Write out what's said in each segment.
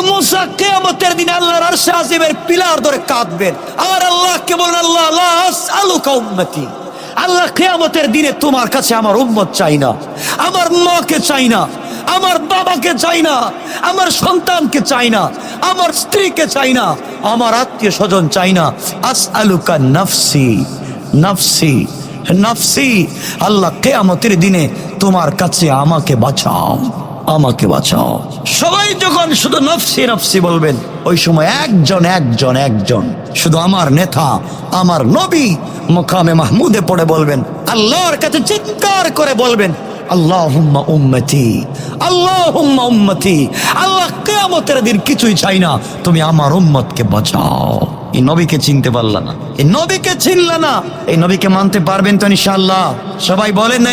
মুসা কেয়ামতের আল্লাহর আরশে আজিমের পিলার ধরে কাঁদবেন। আর আল্লাহকে বলেন আল্লাহ, লা আসআলুকা উম্মতি। আল্লাহ কেয়ামতের দিনে তোমার কাছে আমার উম্মত চাই না। আমার মাকে চাই না। আমার বাবাকে চাই না। আমার সন্তানকে চাই না। আমার স্ত্রীকে চাই না। আমার আত্মীয় স্বজন চাই না। আস আলুকা নফসি। নফসি। নফসি। আল্লাহ কেয়ামতের দিনে তোমার কাছে আমাকে বাঁচাও। আমাকে বাঁচাও। সবাই যখন শুধু নফসি নফসি বলবেন, ওই সময় একজন একজন একজন। শুধু আমার নেতা, আমার নবী মোকামে মাহমুদে পড়ে বলবেন, আল্লাহর কাছে চিৎকার করে বলবেন উম্মতি আল্লাহ দিন কিছুই চাই না, তুমি আমার বাঁচাও। এই নবীকে চিনতে পারলা না। এই নবীকে না। এই নবীকে মানতে পারবেন তো সবাই বলেন না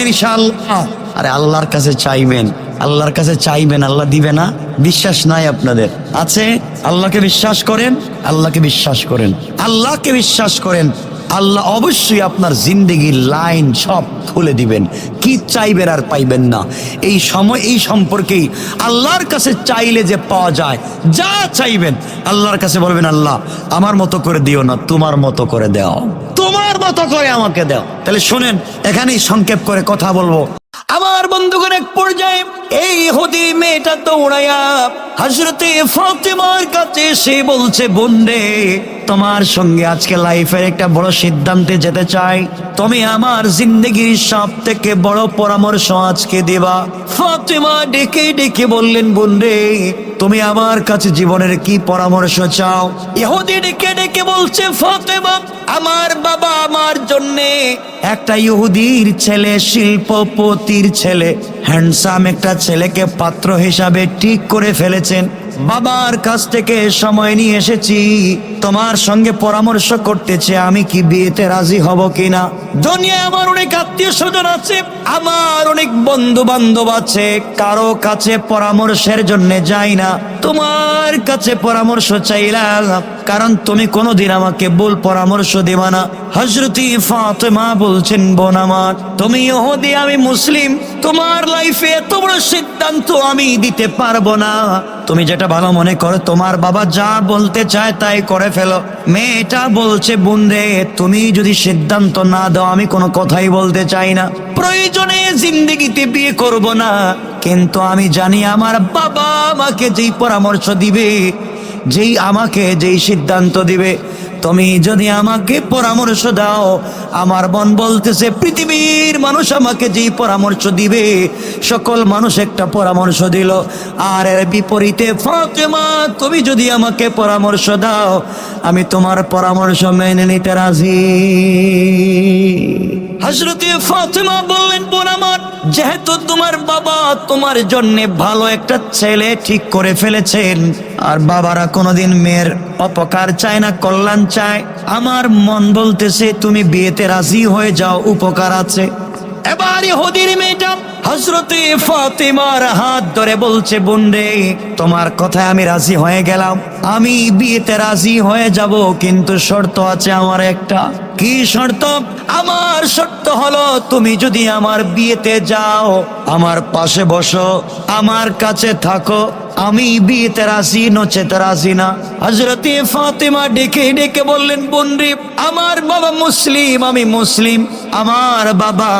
আরে আল্লাহর কাছে চাইবেন। আল্লাহর কাছে চাইবেন, আল্লাহ দিবে না। বিশ্বাস নাই আপনাদের। আছে, আল্লাহকে বিশ্বাস করেন, আল্লাহকে বিশ্বাস করেন। আল্লাহকে বিশ্বাস করেন, আল্লাহ অবশ্যই আপনার জিন্দগির লাইন সব খুলে দিবেন। কি চাইবেন আর পাইবেন না। এই সময়, এই সম্পর্কেই আল্লাহর কাছে চাইলে যে পাওয়া যায়, যা চাইবেন, আল্লাহর কাছে বলবেন, আল্লাহ, আমার মতো করে দিও না, তোমার মতো করে দাও। তোমার মতো করে আমাকে দাও। তাহলে শোনেন, এখানেই সংক্ষেপ করে কথা বলব। আমার বন্ধুগণ, এক পর্যায়ে এই হদি মেয়েটা দৌড়াইয়া হাজরতে ফাতেমার কাছে সে বলছে বন্ধে তোমার সঙ্গে আজকে লাইফের একটা বড় সিদ্ধান্তে যেতে চাই। তুমি আমার জিন্দগির সব থেকে বড় পরামর্শ আজকে দেবা। ফাতেমা ডেকে ডেকে বললেন বন্ধে তুমি আমার কাছে জীবনের কি পরামর্শ চাও? ইহুদি ডেকে ডেকে বলছে ফাতেমা আমার বাবা আমার জন্য একটা ইহুদির ছেলে শিল্পপতির ছেলে হ্যান্ডসাম একটা ছেলেকে পাত্র হিসাবে ঠিক করে ফেলেছেন। বাবার কাছ থেকে সময় নিয়ে এসেছি। তোমার সঙ্গে পরামর্শ করতেছে, আমি কি বিয়েতে রাজি হব কিনা? দুনিয়া আমার অনেক আত্মীয় স্বজন আছে, আমার অনেক বন্ধু বান্ধব আছে, কারও কাছে পরামর্শের জন্য যাই না। তোমার কাছে পরামর্শ চাইলাম কারণ তুমি কোনোদিন আমাকে ভুল পরামর্শ দেবা না। হজরতি ফাতেমা বলছেন, বোন আমার, তুমি ইহুদি, আমি মুসলিম, তোমার লাইফে এত বড় সিদ্ধান্ত আমি দিতে পারব না। তুমি যেটা ভালো মনে করো, তোমার বাবা যা বলতে চায় তাই করে ফেলো। মেয়েটা বলছে বুন্দে তুমি যদি সিদ্ধান্ত না দাও, আমি কোনো কথাই বলতে চাই না। প্রয়োজনে জিন্দিগিতে বিয়ে করব না। কিন্তু আমি জানি আমার বাবা আমাকে যেই পরামর্শ দিবে যেই আমাকে যেই সিদ্ধান্ত দিবে তুমি যদি আমাকে পরামর্শ দাও, আমার মন বলতেছে, পৃথিবীর মানুষ আমাকে যেই পরামর্শ দিবে, সকল মানুষ একটা পরামর্শ দিল। আর এর বিপরীতে, ফাতেমা, তুমি যদি আমাকে পরামর্শ দাও, আমি তোমার পরামর্শ মেনে নিতে রাজি। হজরতে ফাতেমা বললেন, বোন যেহেতু তোমার বাবা তোমার জন্য ভালো একটা ছেলে ঠিক করে ফেলেছেন, আর বাবারা কোনোদিন মেয়ের অপকার চায় না, কল্যাণ চায় আমার মন বলতেছে তুমি বিয়েতে রাজি হয়ে যাও উপকার আছে। এবারে হদির মেয়েটা হজরতে ফাতেমার হাত ধরে বলছে বুন্ডে তোমার কথায় আমি রাজি হয়ে গেলাম। আমি বিয়েতে রাজি হয়ে যাব, কিন্তু শর্ত আছে আমার একটা। কি শর্ত? আমার শর্ত হলো, তুমি যদি আমার বিয়েতে যাও, আমার পাশে বসো, আমার কাছে থাকো, আমি বিয়েতে রাজি, নচেতে রাজি না। হজরতে ফাতেমা ডেকে ডেকে বললেন বন্ডি আমার বাবা মুসলিম, আমি মুসলিম। আমার বাবা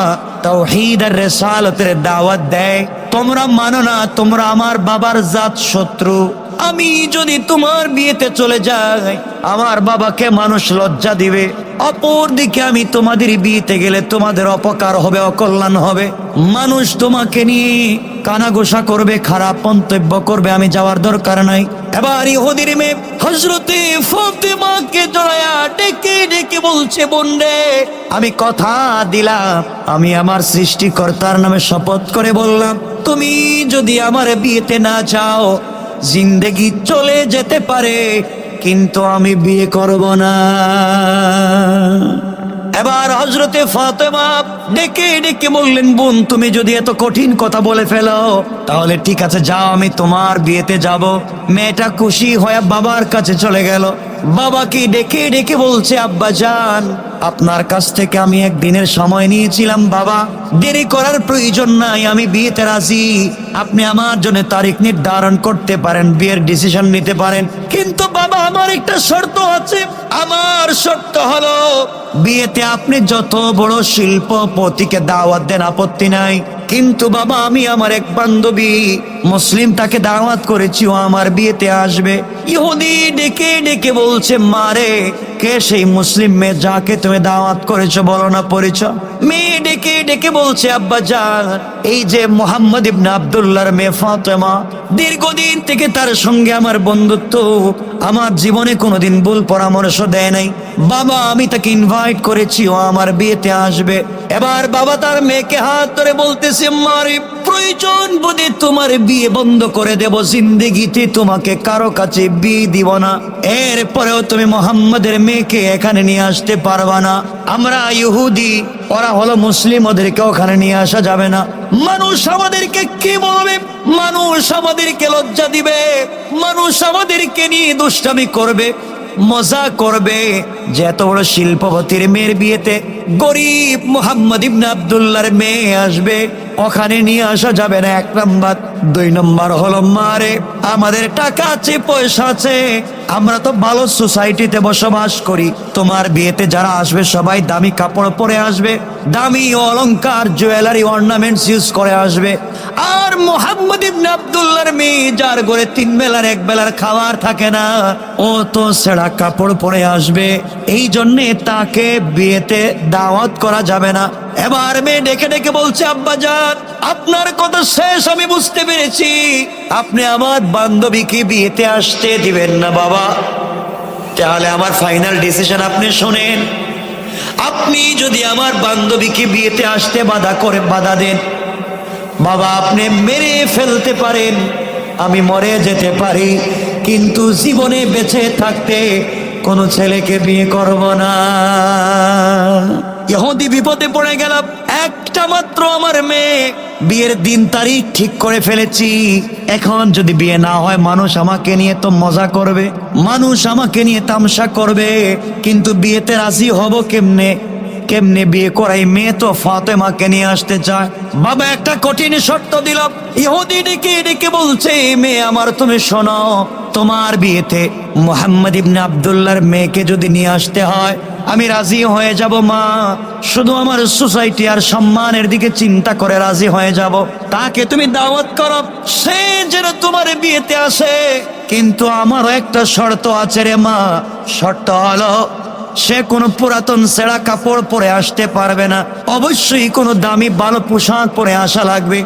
আর রেসালতের দাওয়াত দেয়। তোমরা মানো না তোমরা আমার বাবার জাত শত্রু। আমি যদি তোমার বিয়েতে চলে যাই, আমার বাবাকে মানুষ লজ্জা দিবে। অপর দিকে আমি তোমাদের বিয়েতে গেলে তোমাদের অপকার হবে, অকল্যাণ হবে। মানুষ তোমাকে নিয়ে কানাঘোষা করবে, খারাপ মন্তব্য করবে, আমি যাওয়ার দরকার নাই। এবার ইহুদির মেয়ে হজরতে ফাতেমাকে জড়ায়া ডেকে ডেকে বলছে বন্ডে আমি কথা দিলাম, আমি আমার সৃষ্টিকর্তার নামে শপথ করে বললাম, তুমি যদি আমার বিয়েতে না চাও জিন্দেগি চলে যেতে পারে, কিন্তু আমি বিয়ে করব না। এবার হজরতে ফাতেমা ডেকে ডেকে বললেন, বোন, তুমি যদি এত কঠিন কথা বলে ফেলো, তাহলে ঠিক আছে, যাও, আমি তোমার বিয়েতে যাব। মেয়েটা খুশি হয়ে বাবার কাছে চলে গেল। বাবাকে ডেকে ডেকে বলছে, আব্বা, যান। আপনার কাছ থেকে আমি একদিনের সময় নিয়েছিলাম, বাবা। দেরি করার প্রয়োজন নাই, আমি বিয়েতে রাজি। আপনি আমার জন্য তারিখ নির্ধারণ করতে পারেন, বিয়ের ডিসিশন নিতে পারেন। কিন্তু বাবা, আমার একটা শর্ত আছে। আমার শর্ত হলো, বিয়েতে আপনি যত বড় শিল্পপতিকে দাওয়াত দেন, আপত্তি নাই। কিন্তু বাবা, আমি আমার এক বান্ধবী মুসলিম তাকে দাওয়াত করেছি, ও আমার বিয়েতে আসবে। ইহুদি ডেকে ডেকে বলছে, মারে কে সেই মুসলিম মেয়ে যাকে তুমি দাওয়াত করেছ বলো না পরিচয়? মেয়ে ডেকে ডেকে বলছে, আব্বা যান এই যে মোহাম্মদ ইবনে আব্দুল্লাহর মেয়ে ফাতেমা, দীর্ঘদিন থেকে তার সঙ্গে আমার বন্ধুত্ব, আমার জীবনে কোনোদিন ভুল পরামর্শ দেয় নাই। বাবা, আমি তাকে ইনভাইট করেছি, ও আমার বিয়েতে আসবে। এবার বাবা তার মেয়েকে হাত ধরে বলতেছে মারে প্রয়োজন বোধে তোমার বিয়ে বন্ধ করে দেব। জিন্দেগিতে তোমাকে কারও কাছে বিয়ে দিব না। এরপরেও তুমি মোহাম্মদের মেয়েকে এখানে নিয়ে আসতে পারবা না। আমরা ইহুদি, ওরা হলো মুসলিম, ওদেরকে ওখানে নিয়ে আসা যাবে না। মানুষ আমাদেরকে কি বলবে? মানুষ আমাদেরকে লজ্জা দিবে। মানুষ আমাদেরকে নিয়ে দুষ্টামি করবে, মজা করবে। যে এত বড় শিল্পপতির মেয়ের বিয়েতে গরিব মোহাম্মদ ইবনে আবদুল্লাহর মেয়ে আসবে, ওখানে নিয়ে আসা যাবে না। এক নম্বর। দুই নম্বর হলো, মারে, আমাদের টাকা আছে, পয়সা আছে। আমরা তো ভালো সোসাইটিতে বসবাস করি। তোমার বিয়েতে যারা আসবে, সবাই দামি কাপড় পরে আসবে, দামি অলংকার, জুয়েলারি, অর্নামেন্টস ইউজ করে আসবে। আর মোহাম্মদ ইবনে আব্দুল্লাহর মেয়ে, যার ঘরে তিন বেলার, এক বেলার খাবার থাকে না, ও তো সেরা কাপড় পরে আসবে। এই জন্যে তাকে বিয়েতে দাওয়াত করা যাবে না। এবার মেয়ে ডেকে ডেকে বলছে, আব্বা যান আপনার কথা শেষ, আমি বুঝতে পেরেছি। আপনি আমার বান্ধবীকে বিয়েতে আসতে দিবেন না, বাবা। তাহলে আমার ফাইনাল ডিসিশন আপনি শোনেন। আপনি যদি আমার বান্ধবীকে বিয়েতে আসতে বাধা করে, বাধা দেন, বাবা, আপনি মেরে ফেলতে পারেন। আমি মরে যেতে পারি, কিন্তু জীবনে বেঁচে থাকতে কোনো ছেলেকে বিয়ে করব না। ইহুদি বিপদে পড়ে গেলাম। একটা মাত্র আমার মেয়ে। বিয়ের দিন তারিখ ঠিক করে ফেলেছি। এখন যদি বিয়ে না হয়, মানুষ আমাকে নিয়ে তো মজা করবে। মানুষ আমাকে নিয়ে তামসা করবে। কিন্তু বিয়েতে রাজি হব কেমনে? কেমনে বিয়ে করাই? মেয়ে তো ফাতেমাকে নিয়ে আসতে চায়। বাবা, একটা কঠিন শর্ত দিল। ইহুদি ডেকে ডেকে বলছে, মেয়ে আমার, তুমি শোনো, তোমার বিয়েতে মোহাম্মদ ইবনে আবদুল্লাহর মেয়েকে যদি নিয়ে আসতে হয়, আমি রাজি হয়ে যাব, মা। শুধু আমার সোসাইটি আর সম্মানের দিকে চিন্তা করে রাজি হয়ে যাব। তাকে তুমি দাওয়াত করো, সে যেন তোমার বিয়েতে আসে। কিন্তু আমারও একটা শর্ত আছে রে মা। শর্ত হলো সে কোনো পুরাতন সেরা কাপড় পরে আসতে পারবে না। অবশ্যই কোনো দামি ভালো পোশাক পরে আসা লাগবে।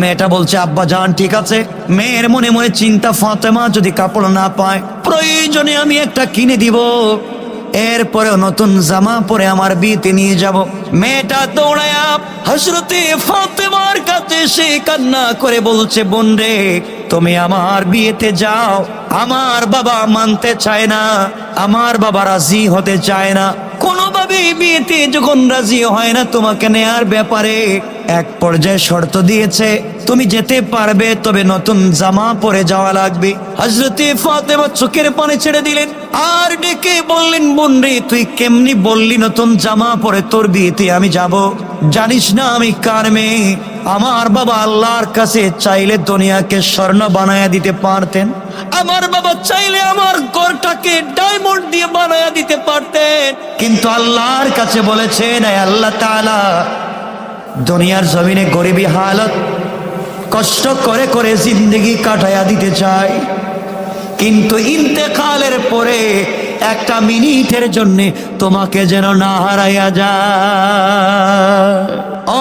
মেয়েটা বলছে, আব্বা যান ঠিক আছে। মেয়ের মনে মনে চিন্তা, ফাতেমা যদি কাপড় না পায়, প্রয়োজনে আমি একটা কিনে দিব। এরপরেও নতুন জামা পরে আমার বিয়েতে নিয়ে যাব। মেয়েটা দৌড়ায়া হসরতে ফাতেমার কাছে সে কান্না করে বলছে, বোন রে তুমি আমার বিয়েতে যাও, আমার বাবা মানতে চায় না, আমার বাবা রাজি হতে চায় না। কোনোভাবে বিয়েতে যখন রাজি হয় না, তোমাকে নেয়ার ব্যাপারে এক পর্যায়ে শর্ত দিয়েছে, তুমি যেতে পারবে, তবে নতুন জামা পরে যাওয়া লাগবে। হজরতে ফাতেমা চোখের পানে ছেড়ে দিলেন। আর ডেকে বললেন বোন রে তুই কেমনি বললি নতুন জামা পরে তোর বিয়েতে আমি যাব? জানিস না আমি কার মেয়ে? আমার বাবা আল্লাহর কাছে চাইলে দুনিয়াকে স্বর্ণ বানায়া দিতে পারতেন। আমার বাবা চাইলে আমার ঘরটাকে ডায়মন্ড দিয়ে বানায়া দিতে পারতেন। কিন্তু আল্লাহর কাছে বলেছেন, "এ আল্লাহ তাআলা, দুনিয়ার জমিনে গরিবী হালত কষ্ট করে করে জিন্দগি কাটায়া দিতে চাই কিন্তু ইন্তেকালের পরে একটা মিনিটের জন্যে তোমাকে যেন না হারাইয়া যা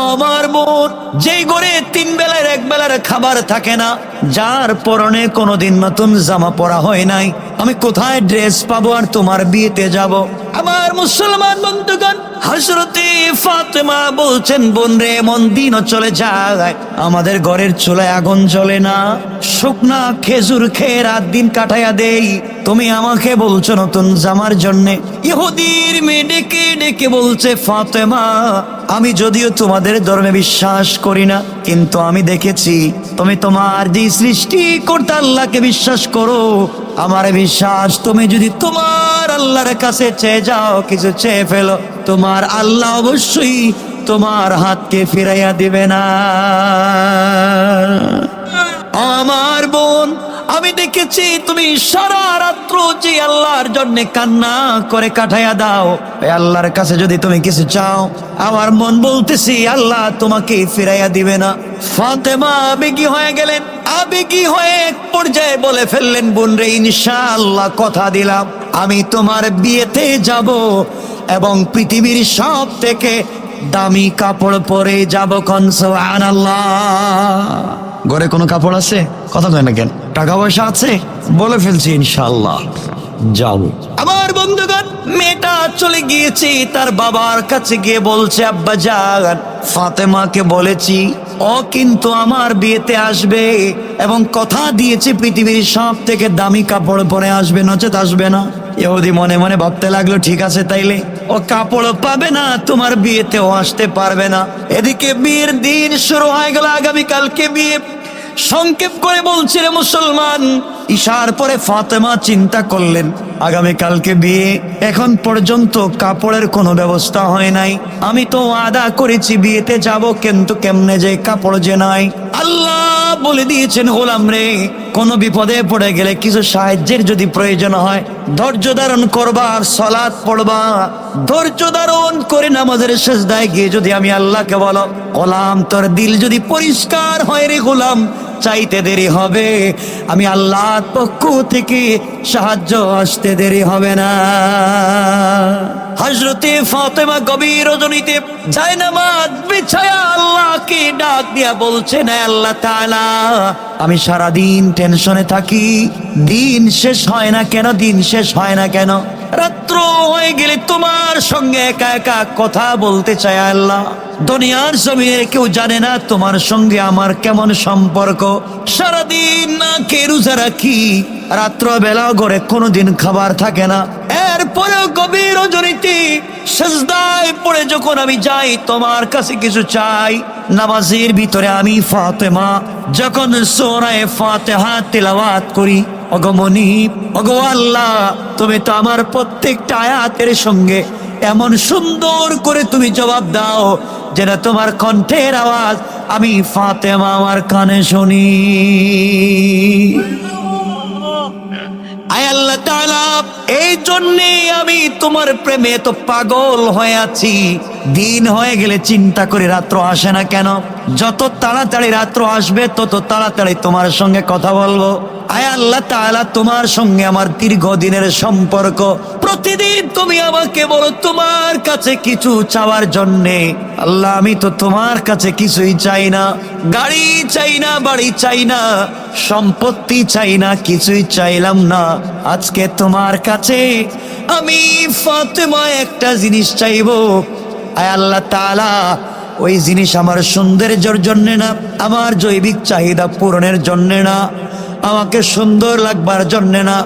আমার বোন যেই গড়ে তিন বেলার, এক বেলার খাবার থাকে না যার পরনে কোনোদিন নতুন জামা পরা হয় নাই। আমি কোথায় ড্রেস পাবো আর তোমার বিয়েতে যাব? আমার মুসলমান বন্ধুগণ হজরতে ফাতেমা বলছেন, বোন রে এমন দিনও চলে যায়। আমাদের ঘরের চুলায় আগুন জ্বলে না। শুকনা খেজুর খেয়ে রাত দিন কাটাইয়া দেই। তুমি আমাকে বলছো নতুন জামার জন্যে। ইহুদির মেয়ে ডেকে ডেকে বলছে, ফাতেমা, আমি যদিও তোমাদের ধর্মে বিশ্বাস করি না, কিন্তু আমি দেখেছি, তুমি তোমার যে সৃষ্টি করতে আল্লাহকে বিশ্বাস করো। আমার বিশ্বাস, তুমি যদি তোমার আল্লাহর কাছে চেয়ে যাও, কিছু চেয়ে ফেলো। তোমার আল্লাহ অবশ্যই তোমার হাতকে ফিরাইয়া দিবে না। আমার বোন আমি দেখেছি তুমি সারা রাত্র যে আল্লাহর জন্য কান্না করে কাটাইয়া দাও। আল্লাহর কাছে যদি তুমি কিছু চাও, আমার মন বলতেছি, আল্লাহ তোমাকে ফিরাইয়া দিবে না। ফাতেমা আবেগী হয়ে গেলেন। আবেগী হয়ে এক পর্যায়ে বলে ফেললেন, বোন রে, ইনশাআল্লাহ কথা দিলাম। আমি তোমার বিয়েতে যাব এবং পৃথিবীর সব থেকে দামি কাপড় পরে যাব আল্লাহ ঘরে কোনো কাপড় আছে? কথা কয় না কেন? টাকা পয়সা আছে? বলে ফেলছি ইনশাল্লাহ যাও আমার বন্ধুগণ মেয়েটা চলে গিয়েছি তার বাবার কাছে গিয়ে বলছে আব্বা যান ফাতেমাকে বলেছি ও কিন্তু আমার বিয়েতে আসবে এবং কথা দিয়েছে পৃথিবীর সব থেকে দামি কাপড় পরে আসবে নচেত আসবে না। ইহুদি মনে মনে ভাবতে লাগল, ঠিক আছে তাইলে, ও কাপড় পাবে না, তোমার বিয়েতেও আসতে পারবে না। এদিকে বিয়ের দিন শুরু হয়ে গেল আগামীকালকে বিয়ে। সংক্ষেপ করে বলছে মুসলমান ইশার পরে ফাতেমা চিন্তা করলেন আগামীকালকে বিয়ে, এখন পর্যন্ত কাপড়ের কোনো ব্যবস্থা হয় নাই। আমি তো আদা করেছি বিয়েতে যাব, কিন্তু কেমনে যে কাপড় যে নাই। আল্লাহ বলে দিয়েছেন, গোলাম রে, কোনো বিপদে পড়ে গেলে কিছু সাহায্যের যদি প্রয়োজন হয়, ধৈর্য ধারণ করবা সলাৎ পড়বা। ধৈর্য ধারণ করে নামাজের শেষ দায় গিয়ে যদি আমি আল্লাহকে বলো, গোলাম, তোর দিল যদি পরিষ্কার হয় রে গোলাম চাইতে দেরি হবে। আমি আল্লাহর পক্ষ থেকে সাহায্য আসতে দেরি হবে না। হজরতে ফাতেমা গভীর রজনীতে, যায় নামাজ, বিছায়া আল্লাহকে ডাক দিয়া বলছে না আল্লাহ তাআলা, আমি সারাদিন টেনশনে থাকি, দিন শেষ হয় না কেন, দিন শেষ হয় না কেন? রাত্র হয়ে গেলে তোমার সঙ্গে একা একা কথা বলতে চায় আল্লাহ। দুনিয়ার জমিনে কেউ জানে না তোমার সঙ্গে আমার কেমন সম্পর্ক। সারাদিন না কে রোজা রাখি রাত্র বেলা করে কোনোদিন খাবার থাকে না। এরপরেও গভীর রজনীতি সেজদায় পড়ে যখন আমি যাই, তোমার কাছে কিছু চাই। নামাজের ভিতরে আমি ফাতেমা, যখন সোরায় ফাতেহা তেলাওয়াত করি অগমনি অগো আল্লাহ, তুমি তো আমার প্রত্যেকটা আয়াতের সঙ্গে এমন সুন্দর করে তুমি জবাব দাও, যেন তোমার কণ্ঠের আওয়াজ আমি ফাতেমা আমার কানে শুনি। আয় আল্লাহ তাআলা, এই জন্যে আমি তোমার প্রেমে তো পাগল হয়ে আছি। দিন হয়ে গেলে চিন্তা করে রাত্র আসে না কেন? যত তাড়াতাড়ি রাত্র আসবে, তত তাড়াতাড়ি তোমার সঙ্গে কথা বলব। আয় আল্লাহ তাআলা, তোমার সঙ্গে আমার দীর্ঘদিনের সম্পর্ক। প্রতিদিন তুমি আমাকে বলো, তোমার কাছে কিছু চাওয়ার জন্যে। আল্লাহ, আমি তো তোমার কাছে কিছুই চাই না। গাড়ি চাই না, বাড়ি চাই না, সম্পত্তি চাই না, কিছুই চাইলাম না। আজকে তোমার কাছে আমি ফাতেমা একটা জিনিস চাইব। আয় আল্লাহ তাআলা ওই জিনিস আমার সৌন্দর্যের জন্যে না, আমার জৈবিক চাহিদা পূরণের জন্যে না, আমাকে সুন্দর লাগবার জন্যে না।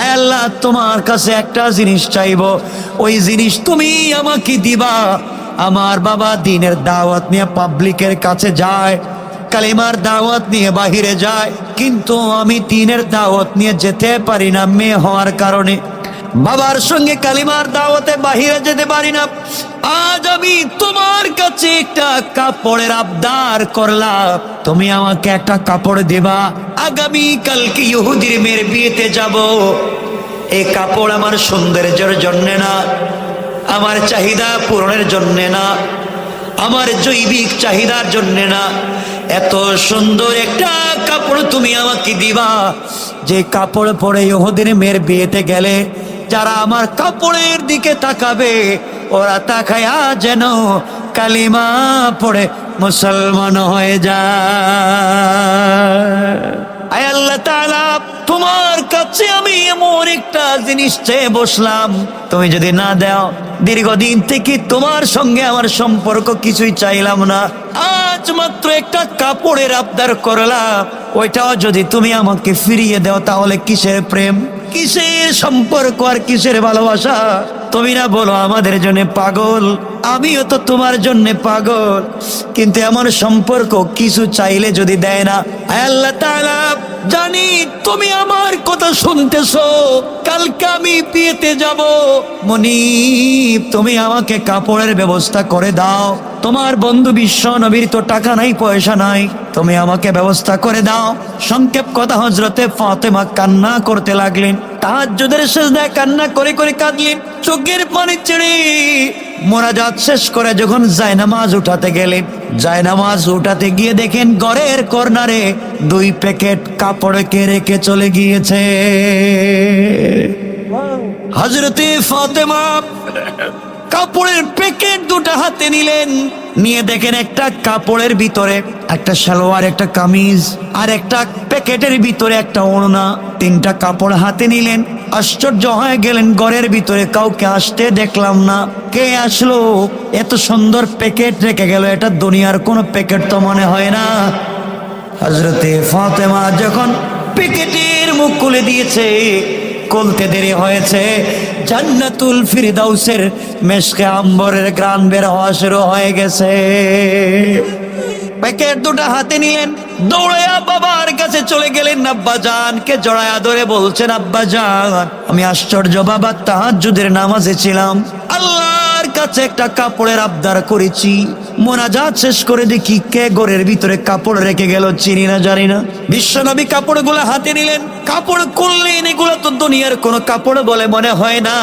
আয় আল্লাহ, তোমার কাছে একটা জিনিস চাইব। ওই জিনিস তুমি আমাকে দিবা। আমার বাবা দিনের দাওয়াত নিয়ে পাবলিকের কাছে যায়, কালিমার দাওয়াত নিয়ে বাহিরে যায়, কিন্তু আমি দিনের দাওয়াত নিয়ে যেতে পারি না মেয়ে হওয়ার কারণে। বাবার সঙ্গে কালিমার দাওয়াতে বাহিরে যেতে পারি না। আজ আমি তোমার কাছে একটা কাপড়ের আবদার করলাম। তুমি আমাকে একটা কাপড় দেবা। আগামী কালকে ইহুদির মেয়ের বিয়েতে যাব। এই কাপড় আমার সৌন্দর্যের জন্যে না, আমার চাহিদা পূরণের জন্যে না, আমার জৈবিক চাহিদার জন্যে না। এত সুন্দর একটা কাপড় তুমি আমাকে দিবা। যে কাপড় পরে ইহুদির মেয়ের বিয়েতে গেলে যারা আমার কাপড়ের দিকে তাকাবে, ওরা তাকায়া যেন কালিমা পড়ে মুসলমান হয়ে যায়। তোমার কাছে আমি এমন একটা জিনিস চেয়ে বসলাম। তুমি যদি না দাও দীর্ঘদিন থেকে তোমার সঙ্গে আমার সম্পর্ক কিছুই চাইলাম না। আজ মাত্র একটা কাপড়ের আবদার করলাম। ওইটাও যদি তুমি আমাকে ফিরিয়ে দাও তাহলে কিসের প্রেম? কিসের সম্পর্ক আর কিসের ভালোবাসা? তুমি না বলো আমাদের জন্য পাগল। আমিও তো তোমার জন্য পাগল। কিন্তু এমন সম্পর্ক কিছু চাইলে যদি দেয় না, আল্লাহ তাআলা জানি তুমি আমার কথা শুনতেছো। কালকে আমি বিয়েতে যাব। মনিব তুমি আমাকে কাপড়ের ব্যবস্থা করে দাও। তোমার বন্ধু বিশ্ব নবীর তো টাকা নাই, পয়সা নাই। তুমি আমাকে ব্যবস্থা করে দাও। সংক্ষেপ কথা হজরতে ফাতেমা কান্না করতে লাগলেন। তাহাজ্জুদের শেষদায় কান্না করে করে কাঁদলেন। চোখের পানি ছেড়ে মোনাজাত শেষ করে যখন জায়নামাজ উঠাতে গেলেন। জায়নামাজ উঠাতে গিয়ে দেখেন ঘরের কর্নারে দুই প্যাকেট কাপড়কে রেখে চলে গিয়েছে। হজরতে ফাতেমা কাপড়ের প্যাকেট দুটো হাতে নিলেন। নিয়ে দেখেন একটা কাপড়ের ভিতরে একটা সালোয়ার, একটা কামিজ, আর একটা প্যাকেটের ভিতরে একটা ওড়না। তিনটা কাপড় হাতে নিলেন। আশ্চর্য হয়ে গেলেন, ঘরের ভিতরে কাউকে আসতে দেখলাম না। কে আসলো? এত সুন্দর প্যাকেট রেখে গেল, এটা দুনিয়ার কোনো প্যাকেট তো মনে হয় না। হজরতে ফাতেমা যখন প্যাকেটের মুখ খুলে দিয়েছে খুলতে দেরি হয়েছে। জান্নাতুল ফিরদাউসের মেশকে আম্বরের গ্রাম বের হওয়া শুরু হয়ে গেছে। প্যাকেট দুটো হাতে নিলেন। দৌড়াইয়া বাবার কাছে চলে গেলেন আব্বা জানকে জড়ায়া ধরে বলছেন, আব্বা জান, আমি আশ্চর্য বাবা, তাহাজ্জুদের নামাজে ছিলাম। আল্লাহর কাছে একটা কাপড়ের আবদার করেছি। মোনাজাত শেষ করে দেখি কে গোরের ভিতরে কাপড় রেখে গেল চিনি না, জানি না। বিশ্বনবী কাপড়গুলো হাতে নিলেন। কাপড় করলেন এগুলো তো দুনিয়ার কোনো কাপড় বলে মনে হয় না।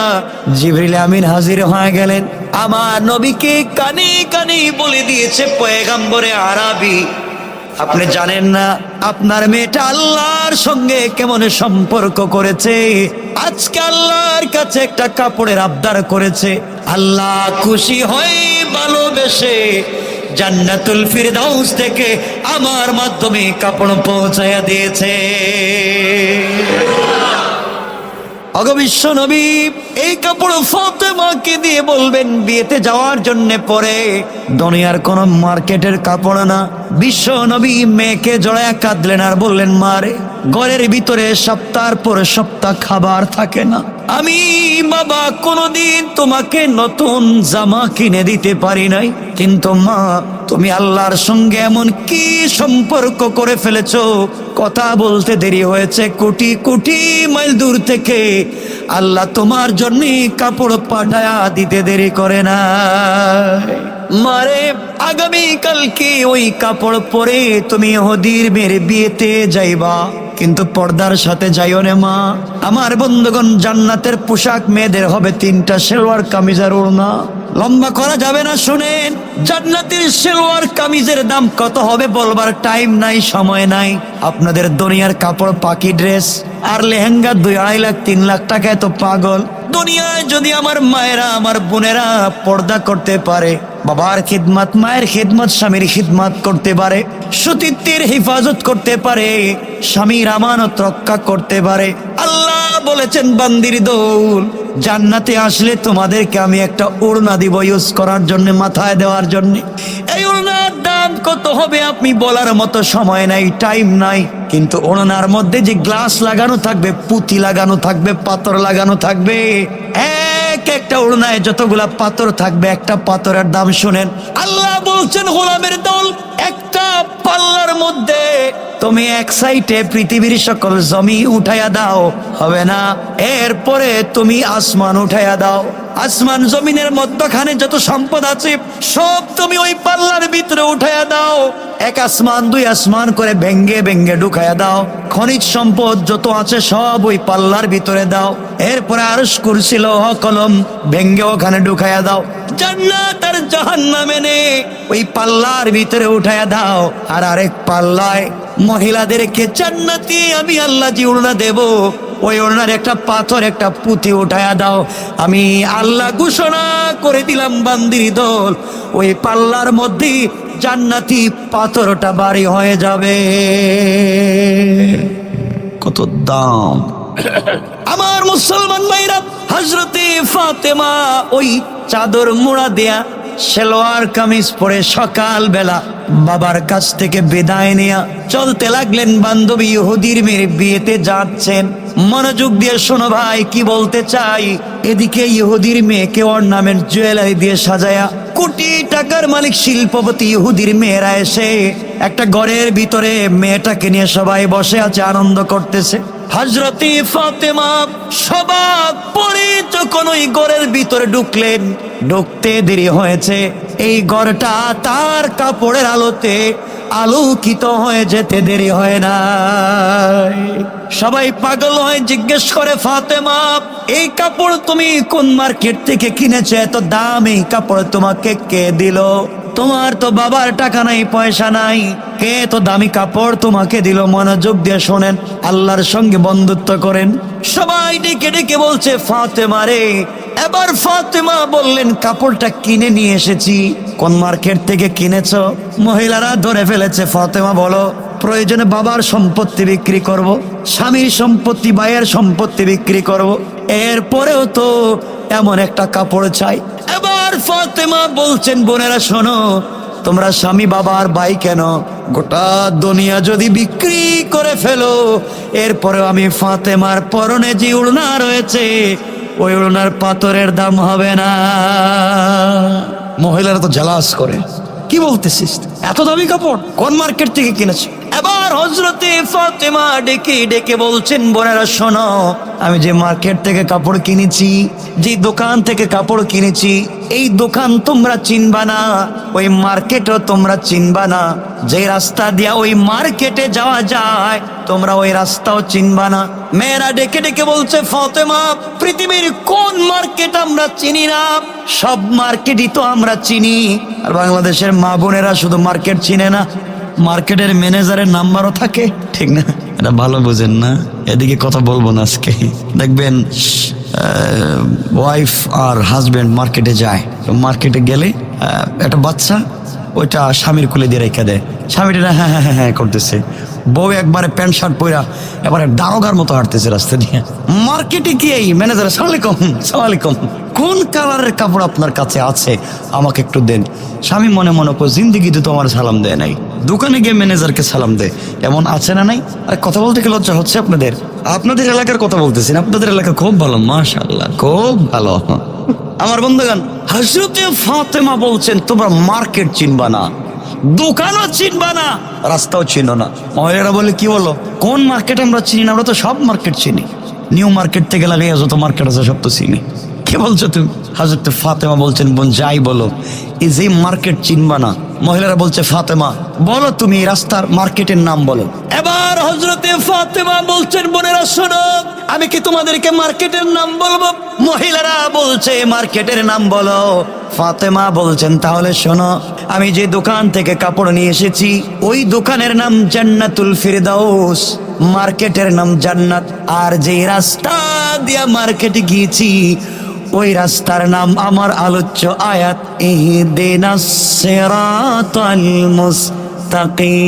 জিবরিল আমিন হাজির হয়ে গেলেন। আমার নবীকে কানে কানে বলে দিয়েছে পয়গাম্বরে আরাবি। আপনি জানেন না, আপনার মেয়েটা আল্লাহর সঙ্গে কেমন সম্পর্ক করেছে? আজকে আল্লাহর কাছে একটা কাপড়ের আবদার করেছে। আল্লাহ খুশি হয় ভালোবেসে জান্নাতুল ফিরদাউস থেকে আমার মাধ্যমে কাপড় পৌঁছায়া দিয়েছে। অগবিশ্ব নবী এই কাপড় ফতেমাকে দিয়ে বলবেন, বিয়েতে যাওয়ার জন্য পরে। দুনিয়ার কোন মার্কেটের কাপড় না। বিশ্ব নবী মেয়েকে জড়ায়া কাঁদলেন আর বললেন মারে ঘরের ভিতরে সপ্তাহ পর সপ্তাহ খাবার থাকে না। আমি বাবা কোনোদিন তোমাকে নতুন জামা কিনে দিতে পারি নাই। কিন্তু মা, তুমি আল্লাহর সঙ্গে এমন কি সম্পর্ক করে ফেলেছো? কথা বলতে দেরি হয়েছে, কোটি কোটি মাইল দূর থেকে আল্লাহ তোমার জন্যে কাপড় পাঠায়া দিতে দেরি করে না। মারে, আগামী কালকে ওই কাপড় পরে তুমি হদির মেরে বিয়েতে যাইবা। কিন্তু পর্দার সাথে যাইও রে মা। আমার বন্ধুগণ জান্নাতের পোশাক মেয়েদের হবে তিনটা, সেলোয়ার কামিজার ওড়না। লম্বা করা যাবে না, শুনেন। জান্নাতের সেলোয়ার কামিজের দাম কত হবে বলবার টাইম নাই, সময় নাই। আপনাদের দুনিয়ার কাপড়, পাকি ড্রেস আর লেহেঙ্গা দুই আড়াই লাখ, তিন লাখ টাকায় তো পাগল। দুনিয়ায় যদি আমার মায়েরা, আমার বোনেরা পর্দা করতে পারে, বাবার খিদমত, মায়ের খিদমত, স্বামীর খিদমত করতে পারে, সতীত্বের হেফাজত করতে পারে, স্বামীর আমানত রক্ষা করতে পারে, আল্লাহ বলেছেন বান্দির দৌল। জান্নাতে আসলে তোমাদেরকে আমি একটা ওড়না দিব ইউজ করার জন্য, মাথায় দেওয়ার জন্য। এই ওড়নার দাম কত হবে আপনি বলার মতো সময় নাই টাইম নাই। কিন্তু ওড়নার মধ্যে যে গ্লাস লাগানো থাকবে, পুঁতি লাগানো থাকবে, পাথর লাগানো থাকবে, এক একটা ওড়নায় যতগুলা পাথর থাকবে, একটা পাথরের দাম শুনেন। আল্লাহ বলছেন, গোলামের দল একটা পাল্লার মধ্যে। তুমি এক সাইটে পৃথিবীর সকল জমি উঠাইয়া দাও, হবে না? এরপরে তুমি আসমান উঠাইয়া দাও। আসমান জমিনের মধ্যখানে যত সম্পদ আছে, সব তুমি ওই পাল্লার ভিতরে উঠাইয়া দাও। এক আসমান, দুই আসমান করে ভেঙ্গে ভেঙ্গে ঢুকাইয়া দাও। খনিজ সম্পদ যত আছে, সব ওই পাল্লার ভিতরে দাও। এরপরে আরস করছিল কলম ভেঙ্গে ওখানে ঢুকাইয়া দাও। জান্নাত আর জাহান্নাম এনে ওই পাল্লার ভিতরে উঠাইয়া দাও। আর আরেক পাল্লায় মহিলাদেরকে জান্নাতি আমি আল্লাহ জি উড়না দেব। ওই ওড়নার একটা পাথর একটা পুঁথি উঠায়া দাও। আমি আল্লাহ ঘোষণা করে দিলাম বান্দির দল। ওই পাল্লার মধ্যে জান্নাতি পাথরটা বাড়ি হয়ে যাবে। কত দাম। আমার মুসলমান ভাইরা হজরতে ফাতেমা ওই চাদর মোড়া দেয়া, সেলোয়ার কামিজ পরে সকাল বেলা বাবার কাছ থেকে বিদায় নেয়া। চলতে লাগলেন বান্ধবী ইহুদির মেয়ের বিয়েতে যাচ্ছেন। মনোযোগ দিয়ে শোনো ভাই, কি বলতে চাই? এদিকে ইহুদির মেয়েকে অর্নামেন্ট জুয়েলারি দিয়ে সাজায়া কোটি টাকার মালিক শিল্পপতি ইহুদির মেয়েরা এসে একটা ঘরের ভিতরে মেয়েটাকে নিয়ে সবাই বসে আছে, আনন্দ করতেছে। হজরতি ফাতেমা সবাক পরে যখন ওই ঘরের ভিতরে ঢুকলেন, ঢুকতে দেরি হয়েছে। এই ঘরটা তার কাপড়ের আলোতে আলোকিত হয়ে যেতে দেরি হয় না সবাই পাগল হয়ে, জিজ্ঞেস করে, ফাতেমা, এই কাপড় তুমি কোন মার্কেট থেকে কিনেছে? এত দাম, এই কাপড় তোমাকে কে দিল? তোমার তো বাবার টাকা নাই, পয়সা নাই। কে তো দামি কাপড় তোমাকে দিল, মনোযোগ দিয়ে শোনেন, আল্লাহর সঙ্গে বন্ধুত্ব করেন। সবাই ডেকে ডেকে বলছে, ফাতেমা রে, এবার ফাতেমা বললেন, কাপড়টা কিনে নিয়ে এসেছি। কোন মার্কেট থেকে কিনেছ? মহিলারা ধরে ফেলেছে, ফাতেমা, বলো। প্রয়োজনে বাবার সম্পত্তি বিক্রি করব। স্বামীর সম্পত্তি, ভাইয়ের সম্পত্তি বিক্রি করব। এরপরেও তো এমন একটা কাপড় চাই। এবার ফাতেমা বলছেন, বোনেরা, শোনো, তোমরা স্বামী বাবার ভাই কেন গোটা দুনিয়া যদি বিক্রি করে ফেলো? এরপরেও আমি ফাতেমার পরনে যে উড়না রয়েছে, ওই উড়নার পাথরের দাম হবে না। মহিলারা তো জালাস করে। কি বলতেছিস? এত দামি কাপড় কোন মার্কেট থেকে কিনেছো? এবার হজরতে ফাতেমা ডেকে ডেকে বলছেন, বোনেরা, শোনো, আমি যে মার্কেট থেকে কাপড় কিনেছি, যে দোকান থেকে কাপড় কিনেছি, এই দোকান তোমরা চিনবা না, ওই মার্কেটও তোমরা চিনবা না। যে রাস্তা দিয়া ওই মার্কেটে যাওয়া যায়, তোমরা ওই রাস্তাও চিনবা না। মেয়েরা ডেকে ডেকে বলছে, ফতেমা, পৃথিবীর কোন মার্কেট আমরা চিনি না? সব মার্কেটই তো আমরা চিনি। আর বাংলাদেশের মা বোনেরা শুধু মার্কেট চিনে না মার্কেটের ম্যানেজারের নাম্বারও থাকে। ঠিক না? এটা ভালো বুঝেন না। এদিকে কথা বলব না আজকে। দেখবেন ওয়াইফ আর হাজবেন্ড মার্কেটে যায়। তো মার্কেটে গেলে একটা বাচ্চা, ওইটা স্বামীর কুলে দিয়ে রেখে দেয়। স্বামীটা হ্যাঁ হ্যাঁ হ্যাঁ হ্যাঁ করতেছে। বউ একবারে প্যান্ট শার্ট পরা এবারে দারোগার মতো হাঁটতেছে রাস্তা দিয়ে। মার্কেটে কি এই ম্যানেজার সালামালাইকুম সালামালাইকুম কোন কালারের কাপড় আপনার কাছে আছে? আমাকে একটু দেন। স্বামী মনে মনে কো জিন্দিগিতে তো আমার সালাম দেয় নাই। দোকানে গিয়ে ম্যানেজারকে সালাম দেয় এমন আছে না নাই? আর, কথা বলতে কি লজ্জা হচ্ছে আপনাদের? আপনাদের এলাকার কথা বলতেছেন, আপনাদের এলাকা খুব ভালো মাশাল্লাহ খুব ভালো। আমার বন্ধুগান হজরতে ফাতেমা বলছেন, তোমরা মার্কেট চিনবা না। দোকানও চিনবা না। রাস্তাও চিনো না। মহিলারা বলে কি বলো? কোন মার্কেট আমরা চিনি না? আমরা তো সব মার্কেট চিনি। নিউ মার্কেট থেকে লাগে যত মার্কেট আছে সব তো চিনি। কে বলছো তুমি? হাজরত ফাতেমা বলছেন বোন যাই বলো এই যে মার্কেট চিনবা না মহিলারা বলছে, ফাতেমা, বলো তুমি রাস্তার মার্কেটের নাম বলো। এবার হজরতে ফাতেমা বলছেন, বোনেরা, শোনো, আমি কি তোমাদেরকে মার্কেটের নাম বলব? মহিলারা বলছে, মার্কেটের নাম বলো। ফাতেমা বলছেন, তাহলে শোনো, আমি যে দোকান থেকে কাপড় নিয়ে এসেছি, ওই দোকানের নাম জান্নাতুল ফিরদাউস, মার্কেটের নাম জান্নাত। আর যে রাস্তা দিয়া মার্কেটে গিয়েছি ওই রাস্তার নাম আমার আলোচ্য আয়াত, ইহদিনা সিরাতাল মুস্তাকিম।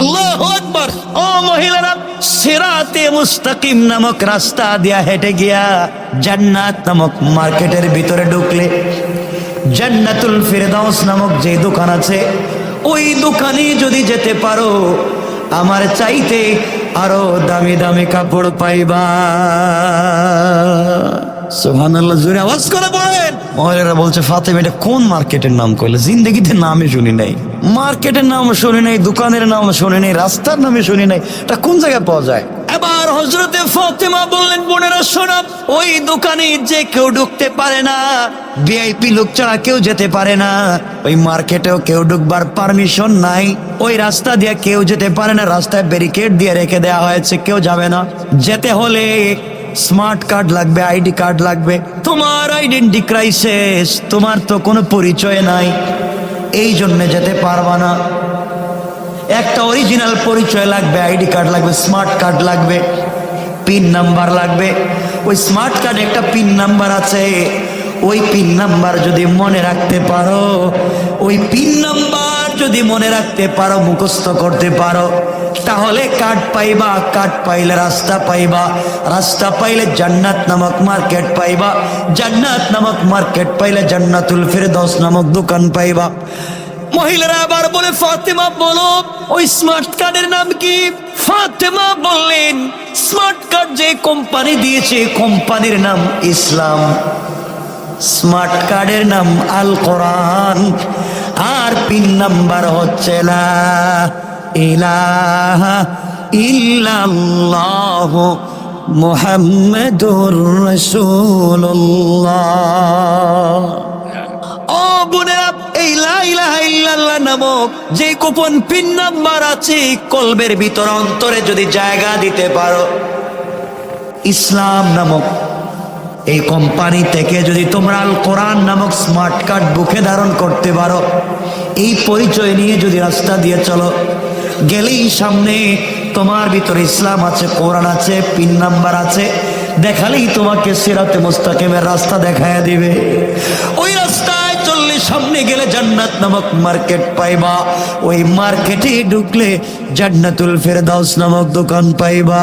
আল্লাহু আকবার। ও মহিলারা, সিরাতে মুস্তাকিম নামক রাস্তা দিয়া হেঁটে গিয়া জান্নাত নামক মার্কেটের ভিতরে ঢুকলে, জান্নাতুল ফিরদাউস নামক যে দোকান আছে, ওই দোকানে যদি যেতে পারো, আমার চাইতে আরও দামি দামি কাপড় পাইবা। সোহানাল্লাহ জোরে আওয়াজ করে বলেন। মহিলারা বলছে, ফাতেমা, এটা কোন মার্কেটের নাম কইলে? জিন্দগিতে নামে শুনি নাই। মার্কেটের নাম শুনি নাই, দোকানের নাম শুনি নাই, রাস্তার নামে শুনি নাই। এটা কোন জায়গায় পাওয়া যায়? এবার হজরতে ফাতেমা বললেন, বোনেরা, শোনা, ওই দোকানে যে কেউ ঢুকতে পারে না ভিআইপি লোক ছাড়া কেউ যেতে পারে না। ওই মার্কেটেও কেউ ঢুকবার পারমিশন নাই। ওই রাস্তা দিয়ে কেউ যেতে পারে না, রাস্তায় ব্যারিকেড দিয়ে রেখে দেওয়া হয়েছে, কেউ যাবে না। যেতে হলে স্মার্ট কার্ড লাগবে আইডি কার্ড লাগবে। তোমার আইডেন্টি ক্রাইসিস তোমার তো কোনো পরিচয় নাই। এই জন্য যেতে পারবা না। একটা অরিজিনাল পরিচয় লাগবে, আইডি কার্ড লাগবে স্মার্ট কার্ড লাগবে পিন নাম্বার লাগবে। ওই স্মার্ট কার্ডে একটা পিন নাম্বার আছে, ওই পিন নাম্বার যদি মনে রাখতে পারো, ওই পিন নাম্বার যদি মনে রাখতে পারো, মুখস্থ করতে পারো, তাহলে কাঠ পাইবা কাঠ পাইলে রাস্তা পাইবা, রাস্তা পাইলে জান্নাত নামক মার্কেট পাইবা, জান্নাত নামক মার্কেট পাইলে জান্নাতুল ফিরদৌস নামক দোকান পাইবা। মহিলারা আবার বলে, ফাতেমা, বলো ওই স্মার্ট কার্ডের নাম কি? ফাতেমা বললেন স্মার্ট কার্ড যে কোম্পানি দিয়েছে কোম্পানির নাম ইসলাম। স্মার্ট কার্ডের নাম আল কোরআন। আর পিন নাম্বার হচ্ছে লা ইলাহা ইল্লাল্লাহ মুহাম্মাদুর রাসূলুল্লাহ। ও বোনেরা যে গোপন পিন নাম্বার আছে, কলবের ভিতর অন্তরে যদি জায়গা দিতে পারো। ইসলাম নামক এই কোম্পানি থেকে যদি তোমরা আল কোরআন নামক স্মার্ট কার্ড বুকে ধারণ করতে পারো, এই পরিচয় নিয়ে যদি রাস্তা দিয়ে চলো, গেলেই সামনে তোমার ভিতরে ইসলাম আছে, কোরআন আছে, পিন নাম্বার আছে, দেখালেই তোমাকে সিরাতে মুস্তাকিমের রাস্তা দেখায় দিবে। ওই চললে সামনে গেলে জান্নাত নামক মার্কেট পাইবা। ওই মার্কেটে ঢুকলে জান্নাতুল ফেরদাউস নামক দোকান পাইবা।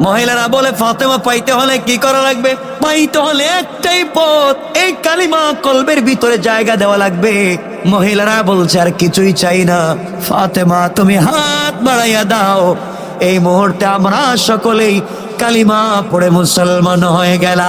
মহিলারা বলে, ফাতেমা, পাইতে হলে কি করা লাগবে? পাইতে হলে একটাই পথ, এই কালিমা কলবের ভিতরে জায়গা দেওয়া লাগবে। মহিলারা বলছে, আর কিছুই চাই না। ফাতেমা, তুমি হাত বাড়াইয়া দাও। এই মুহূর্তে আমরা সকলেই কালিমা পড়ে মুসলমান হয়ে গেলাম।